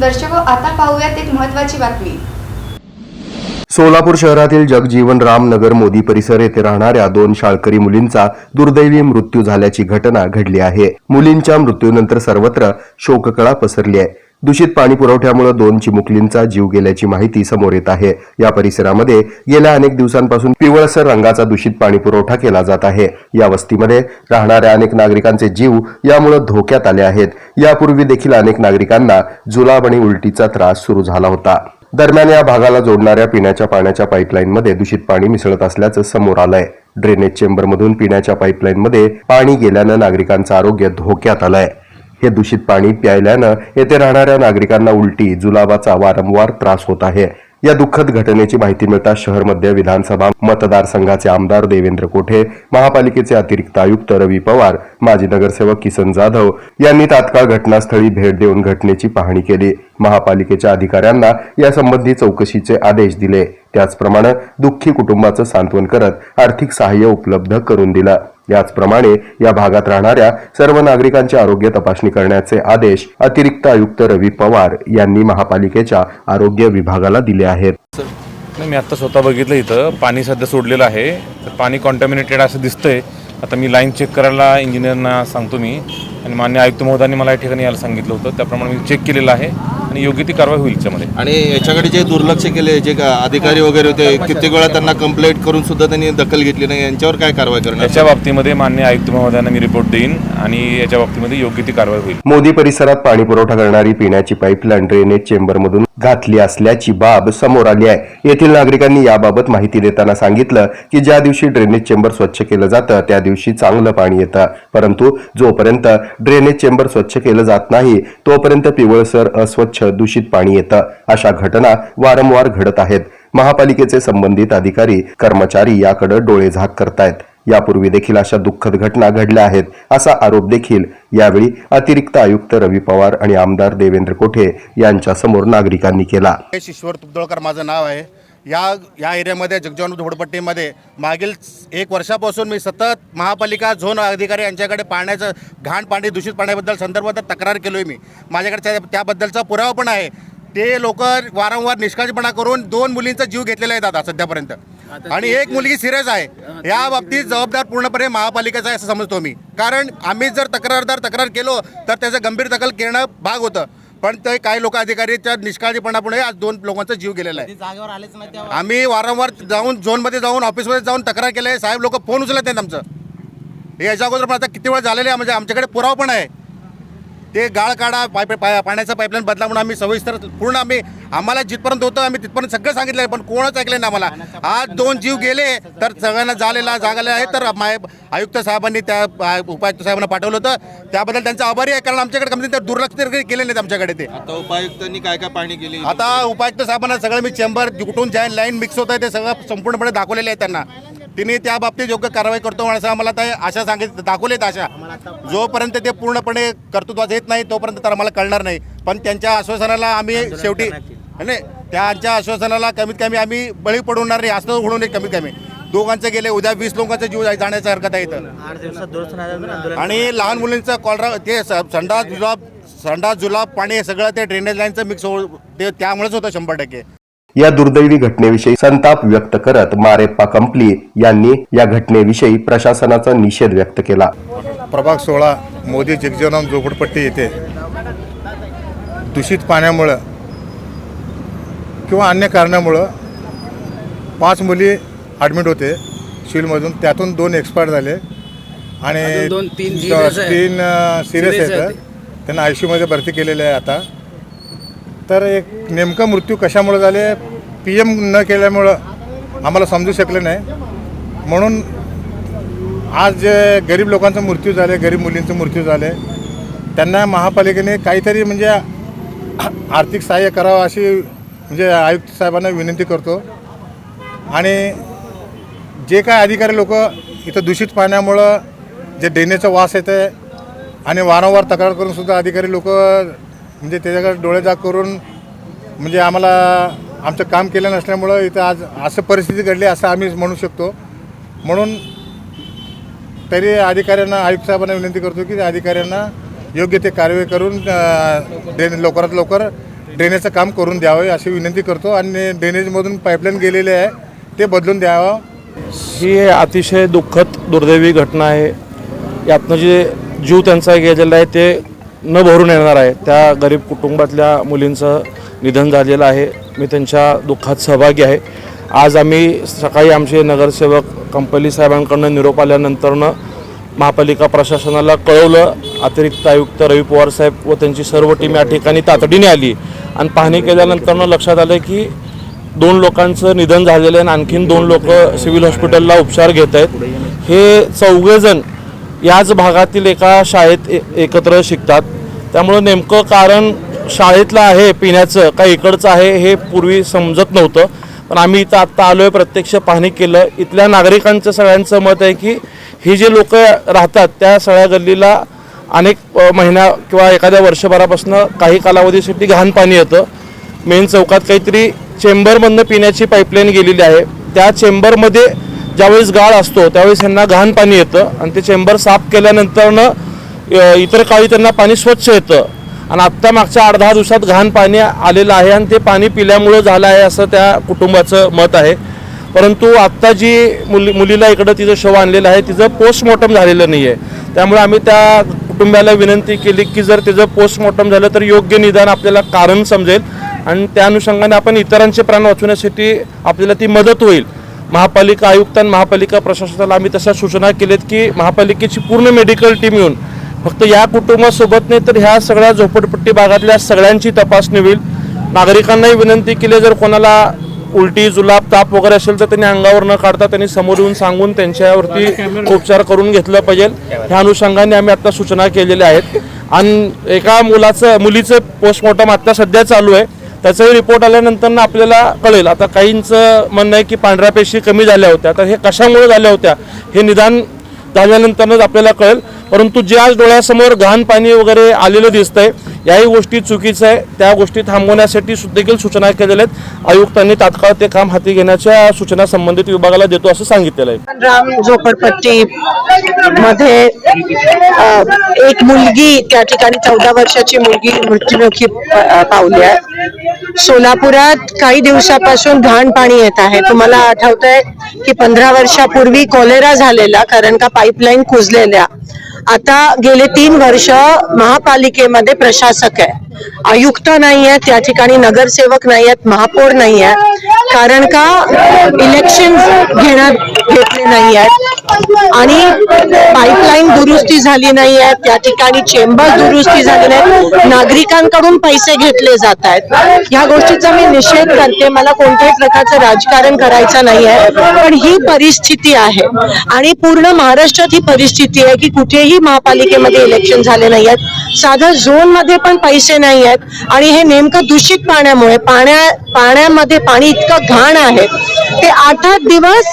दर्शक आता पाहूयात एक महत्वाची बातमी. सोलापूर शहरातील जगजीवन राम नगर मोदी परिसर येथे राहणाऱ्या दोन शाळकरी मुलींचा दुर्दैवी मृत्यू झाल्याची घटना घडली आहे. मुलींच्या मृत्यूनंतर सर्वत्र शोककळा पसरली आहे. दूषित पाणी पुरवठ्यामुळे दोन चिमुकलींचा जीव गेल्याची माहिती समोर येत आहे. या परिसरामध्ये गेल्या अनेक दिवसांपासून पिवळसर रंगाचा दूषित पाणी पुरवठा केला जात आहे. या वस्तीमध्ये राहणाऱ्या अनेक नागरिकांचे जीव यामुळे धोक्यात आले आहेत. यापूर्वी देखील अनेक नागरिकांना जुलाब आणि उलटीचा त्रास सुरू झाला होता. दरम्यान या भागाला जोडणाऱ्या पिण्याच्या पाण्याच्या पाईपलाईनमध्ये दूषित पाणी मिसळत असल्याचं समोर आलंय. ड्रेनेज चेंबरमधून पिण्याच्या पाईपलाईनमध्ये पाणी गेल्यानं नागरिकांचं आरोग्य धोक्यात आलंय. हे दूषित पाणी प्यायल्यानं येथे राहणाऱ्या नागरिकांना उलटी जुलाबाचा वारंवार त्रास होत आहे. या दुःखद घटनेची माहिती मिळताच शहर मध्य विधानसभा मतदारसंघाचे आमदार देवेंद्र कोठे महापालिकेचे अतिरिक्त आयुक्त रवी पवार माजी नगरसेवक किसन जाधव यांनी तात्काळ घटनास्थळी भेट देऊन घटनेची पाहणी केली. महापालिकेच्या अधिकाऱ्यांना यासंबंधी चौकशीचे आदेश दिले. त्याचप्रमाणे दुःखी कुटुंबाचं सांत्वन करत आर्थिक सहाय्य उपलब्ध करून दिलं. याचप्रमाणे या भागात राहणाऱ्या सर्व नागरिकांची आरोग्य तपासणी करण्याचे आदेश अतिरिक्त आयुक्त रवी पवार यांनी महापालिकेच्या आरोग्य विभागाला दिले आहेत. नाही मी आत्ता स्वतः बघितलं इथं. पाणी सध्या सोडलेलं आहे. तर पाणी कॉन्टॅमिनेटेड असं दिसतंय. आता मी लाईन चेक करायला इंजिनियरना सांगतो मी. आणि मान्य आयुक्त महोदयांनी मला या ठिकाणी यायला सांगितलं होतं. त्याप्रमाणे मी चेक केलेलं आहे. आणि योग्य ती कारवाई होईल त्याच्यामध्ये आणि याच्याकडे जे दुर्लक्ष केले जे का अधिकारी वगैरे होते कित्येक वेळा त्यांना कंप्लेंट करून सुद्धा त्यांनी दखल घेतली नाही. यांच्यावर काय कारवाई करणार? याच्या बाबतीमध्ये मान्य आयुक्त महोदयांना मी रिपोर्ट देईन आणि याच्या बाबतीमध्ये योग्य ती कारवाई होईल. मोदी परिसरात पाणी पुरवठा करणारी पिण्याची पाईपलाईन ड्रेनेज चेंबरमधून घातली असल्याची बाब समोर आली आहे. येथील नागरिकांनी याबाबत माहिती देताना सांगितलं की ज्या दिवशी ड्रेनेज चेंबर स्वच्छ केलं जातं त्या दिवशी चांगलं पाणी येतं. परंतु जोपर्यंत ड्रेनेज चेंबर स्वच्छ केलं जात नाही तोपर्यंत पिवळसर अस्वच्छ दूषित पाणी येतं. अशा घटना वारंवार घडत आहेत. महापालिकेचे संबंधित अधिकारी कर्मचारी याकडे डोळे झाक करतायत. यापूर्वी देखील अशा दुःखद घटना घडल्या आहेत असा आरोप देखील यावेळी अतिरिक्त आयुक्त रवी पवार आणि आमदार देवेंद्र कोठे यांच्या समोर नागरिकांनी केला. ईश्वर तुपदोळकर माझं नाव आहे. या या एरियामध्ये जगजीवन झोपडपट्टीमध्ये मागील एक वर्षापासून मी सतत महापालिका झोन अधिकारी यांच्याकडे पाण्याचं घाण पाणी दूषित पाण्याबद्दल संदर्भात तक्रार केलो आहे मी. माझ्याकडे त्या- त्याबद्दलचा पुरावा पण आहे. ते लोक वारंवार निष्काळजीपणा करून दोन मुलींचा जीव घेतलेला आहे दादा सध्यापर्यंत. आणि एक मुलगी सिरियस आहे या बाबतीत जबाबदार पूर्णपणे महापालिकेचा आहे असं समजतो मी. कारण आम्ही जर तक्रारदार तक्रार केलो तर त्याचं गंभीर दखल घेणं भाग होतं. पण ते काही लोक अधिकारीच्या निष्काळजीपणामुळे आज दोन लोकांचा जीव गेलेला आहे. आम्ही वारंवार जाऊन झोनमध्ये जाऊन ऑफिसमध्ये जाऊन तक्रार केली आहे. साहेब लोक फोन उचलत नाहीत आमचं. हे याच्या अगोदर पण आता किती वेळ झालेले आहे? म्हणजे आमच्याकडे पुरावा पण आहे. ते गाळ काढा पाईप पा- पाण्याचं पाईपलाईन बदला म्हणून आम्ही सविस्तर पूर्ण आम्ही आम्हाला जिथपर्यंत होतं आम्ही तिथपर्यंत सगळं सांगितलं पण कोणच ऐकलं नाही आम्हाला. आज दोन जीव गेले तर सगळ्यांना झालेला जागले आहे तर माय आयुक्त साहेबांनी त्या उपायुक्त साहेबांना पाठवलं होतं. त्याबद्दल त्यांचा आभारी आहे कारण आमच्याकडे कमी ते दुर्लक्ष तरी केले नाहीत आमच्याकडे ते. आता उपायुक्तांनी काय काय पाणी केली? आता उपायुक्त साहेबांना सगळं मी चेंबर कुठून ज्या लाईन मिक्स होत आहे ते सगळं संपूर्णपणे दाखवलेले आहे त्यांना. तिने त्या बाबतीत योग्य कारवाई करतो असं आम्हाला ते आशा सांगित दाखवलेत आशा. जोपर्यंत ते पूर्णपणे कर्तृत्वात येत नाही तोपर्यंत तर आम्हाला कळणार नाही. पण त्यांच्या आश्वासनाला आम्ही शेवटी नाही त्यांच्या आश्वासनाला कमीत कमी आम्ही बळी पडवणार नाही असं होणं नाही कमीत कमी दोघांचे गेले उद्या वीस लोकांचा जीव जाण्याचा हरकत आहे इथं. आणि लहान मुलींचं कॉलरा ते संडास जुलाब संडास जुलाब पाणी हे सगळं ते ड्रेनेज लाईनचं मिक्स हो ते त्यामुळेच होतं शंभर टक्के. या दुर्दैवी घटनेविषयी संताप व्यक्त करत मारेप्पा कंपली यांनी या घटनेविषयी प्रशासनाचा निषेध व्यक्त केला. प्रभाग सोळा मोदी जगजीवनराम झोपडपट्टी येथे दूषित पाण्यामुळं किंवा अन्य कारणामुळं पाच मुली ॲडमिट होते. शिवमधून त्यातून दोन एक्सपायर झाले आणि अजून दोन- तीन सिरियस आहेत. आहेत. त्यांना आय सी यूमध्ये भरती केलेले आहे आता. तर एक नेमका मृत्यू कशामुळे झाले पी एम न केल्यामुळं आम्हाला समजू शकलं नाही. म्हणून आज जे गरीब लोकांचा मृत्यू झाले गरीब मुलींचा मृत्यू झाले त्यांना महापालिकेने काहीतरी म्हणजे आर्थिक सहाय्य करावं अशी म्हणजे आयुक्त साहेबांना विनंती करतो. आणि जे काय अधिकारी लोक इथं दूषित पाण्यामुळं जे डेनेचा वास येते आणि वारंवार तक्रार करूनसुद्धा अधिकारी लोक म्हणजे त्याच्याकडे डोळेजाग करून म्हणजे आम्हाला आमचं काम केलं नसल्यामुळं इथं आज असं परिस्थिती घडली असं आम्ही म्हणू शकतो. म्हणून तरी अधिकाऱ्यांना आयुक्त साहेबांना विनंती करतो की त्या अधिकाऱ्यांना योग्य ते कारवाई करून ड्रेन लवकरात लवकर ड्रेनेजचं काम करून द्यावं अशी विनंती करतो आणि ड्रेनेजमधून पाईपलाईन गेलेले आहे ते बदलून द्यावं. ही अतिशय दुःखद दुर्दैवी घटना आहे. यातनं जे जीव त्यांचा गेलेला आहे ते न भरून येणार आहे. त्या गरीब कुटुंबातल्या मुलींचं निधन झालेलं आहे. मी त्यांच्या दुःखात सहभागी आहे. आज आम्ही सकाळी आमचे नगरसेवक कंपली साहेबांकडनं निरोप आल्यानंतरनं महापालिका प्रशासनाला कळवलं. अतिरिक्त आयुक्त रवी पवार साहेब व त्यांची सर्व टीम या ठिकाणी तातडीने आली. आणि पाहणी केल्यानंतरनं लक्षात आलं की दोन लोकांचं निधन झालेलं आहे आणि आणखीन दोन लोक सिव्हिल हॉस्पिटलला उपचार घेत आहेत. हे चौघेजण याच भागातील एका शाळेत ए- एकत्र शिकतात. त्यामुळं नेमकं कारण शाळेतलं आहे पिण्याचं का इकडचं आहे हे पूर्वी समजत नव्हतं. पण आम्ही इथं आत्ता आलो आहे प्रत्यक्ष पाहणी केलं. इथल्या नागरिकांचं सगळ्यांचं मत आहे की ही जे लोक राहतात त्या सगळ्या गल्लीला अनेक महिन्या किंवा एखाद्या वर्षभरापासून काही कालावधीसाठी घाण पाणी येतं. मेन चौकात काहीतरी चेंबरमधनं पिण्याची पाईपलाईन गेलेली आहे. त्या चेंबरमध्ये ज्यावेळेस गाळ असतो त्यावेळेस यांना घाण पाणी येतं आणि ते चेंबर साफ केल्यानंतरनं इतर काळी त्यांना पाणी स्वच्छ येतं. आणि आत्ता मागच्या आठ दहा दिवसात घाण पाणी आलेलं आहे आणि ते पाणी पिल्यामुळं झालं आहे असं त्या कुटुंबाचं मत आहे. परंतु आत्ता जी मुली मुलीला इकडं तिचं शव आणलेलं आहे तिचं पोस्टमॉर्टम झालेलं नाही आहे त्यामुळे आम्ही त्या कुटुंबाला विनंती केली की जर तिचं पोस्टमॉर्टम झालं तर योग्य निदान आपल्याला कारण समजेल. आणि त्या अनुषंगाने आपण इतरांचे प्राण वाचवण्यासाठी आपल्याला ती मदत होईल. महापालिका आयुक्त आणि महापालिका प्रशासनाला आम्ही तशा सूचना केल्यात की महापालिकेची पूर्ण मेडिकल टीम येऊन फक्त या कुटुंबासोबत नाही तर ह्या सगळ्या झोपडपट्टी भागातल्या सगळ्यांची तपासणी होईल. नागरिकांनाही विनंती केली जर कोणाला उलटी जुलाब ताप वगैरे असेल तर त्यांनी अंगावर न काढता त्यांनी समोर येऊन सांगून त्यांच्यावरती उपचार करून घेतलं पाहिजे. ह्या अनुषंगाने आम्ही आता सूचना केलेल्या आहेत. आणि एका मुलाचं मुलीचं पोस्टमॉर्टम आता सध्या चालू आहे. त्याचाही रिपोर्ट आल्यानंतर ना आपल्याला कळेल. आता काहींचं म्हणणं आहे की पांढऱ्या पेशी कमी झाल्या होत्या. तर हे कशामुळे झाल्या होत्या हे निदान झाल्यानंतरच आपल्याला कळेल. परंतु जे आज डोळ्यासमोर घाण पाणी वगैरे आलेलं दिसतंय याही गोष्टी चुकीचं आहे. त्या गोष्टी थांबवण्यासाठी देखील सूचना केलेल्या आहेत. आयुक्तांनी तात्काळ ते काम हाती घेण्याच्या सूचना संबंधित विभागाला देतो असं सांगितलेलं आहे. राम झोपडपट्टी मध्ये एक मुलगी त्या ठिकाणी चौदा वर्षाची मुलगी मृत्युमुखी पावली आहे. सोलापुरात काही दिवसापासून घाण पाणी येत आहे. तुम्हाला आठवत आहे की पंधरा वर्षापूर्वी कॉलेरा झालेला कारण का पाईपलाईन कुजलेल्या. आता गेले तीन वर्ष महापालिकेमध्ये प्रशासक आहे. आयुक्त नाही आहेत त्या ठिकाणी नगरसेवक नाही आहेत महापौर नाही आहे कारण का इलेक्शन घेण्यात घेतले नाही आहेत आणि पाईपलाईन दुरुस्ती झाली नाही आहे त्या ठिकाणी चेंबर दुरुस्ती झाली नाही. नागरिकांकडून पैसे घेतले जात आहेत. ह्या गोष्टीचा मी निषेध करते. मला कोणत्याही प्रकारचं राजकारण करायचं नाही आहे पण ही परिस्थिती आहे. आणि पूर्ण महाराष्ट्रात ही परिस्थिती आहे की कुठेही महापालिकेमध्ये इलेक्शन झाले नाही आहेत साधं झोनमध्ये पण पैसे नाही आहेत आणि हे नेमकं दूषित पाण्यामुळे पाण्या पाण्यामध्ये पाणी इतकं घाण आहे. ते आठ आठ दिवस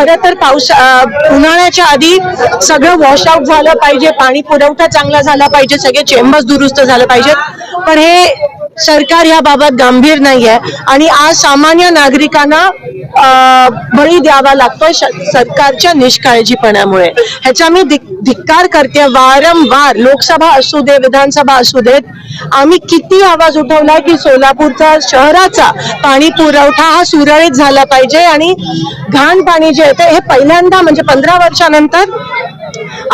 खरं तर पाऊस उन्हाळ्याच्या आधी सगळं वॉश आउट झालं पाहिजे पाणी पुरवठा चांगला झाला पाहिजे सगळे चेंबर्स दुरुस्त झालं पाहिजेत. पण हे सरकार याबाबत गंभीर नाही आहे आणि आज सामान्य नागरिकांना बळी द्यावा लागतोय सरकारच्या निष्काळजीपणामुळे. ह्याचा मी धिक्कार करते. वारंवार लोकसभा असू दे विधानसभा असू देत आम्ही किती आवाज उठवलाय की सोलापूरचा शहराचा पाणी पुरवठा हा सुरळीत झाला पाहिजे आणि घाण पाणी जे येते हे पहिल्यांदा म्हणजे पंधरा वर्षानंतर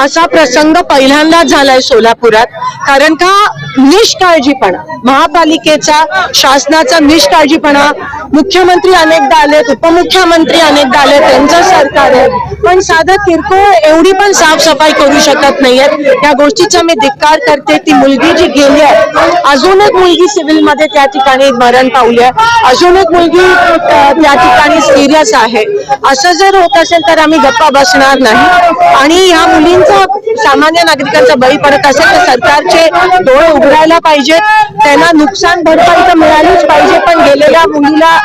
असा प्रसंग पहिल्यांदाच झालाय सोलापुरात. कारण का? निष्काळजीपणा. महापालिकेचा शासनाचा निष्काळजीपणा. मुख्यमंत्री अनेकदा आलेत उपमुख्यमंत्री अनेकदा आले त्यांचं सरकार आहे. पण साधं किरकोळ एवढी पण साफसफाई करू शकत नाहीयेत. या गोष्टीचा मी धिक्कार करते. ती मुलगी जी गेली आहे अजून एक मुलगी सिव्हिलमध्ये त्या ठिकाणी मरण पावली आहे. अजून एक मुलगी त्या ठिकाणी सिरियस आहे. असं जर होत असेल तर आम्ही गप्पा बसणार नाही. आणि ह्या मुलींचा सामान्य नागरिकांचा बळी पडत असेल तर सरकारचे डोळे उघडायला पाहिजेत. त्यांना नुकसान भरपाई तर मिळालीच पाहिजे पण गेलेल्या मुलीला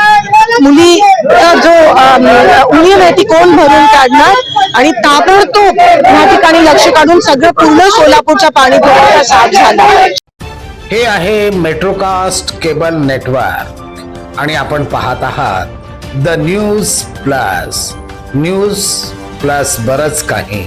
मुली जो उणीव आहे ती कोण भरून काढणार? आणि ताबडतोब या ठिकाणी लक्ष काढून सगळं पूर्ण सोलापूरच्या पाणी पुरवठा साफ झाला. हे आहे मेट्रोकास्ट केबल नेटवर्क. आणि आपण पाहत आहात the news plus. News plus बरच काही.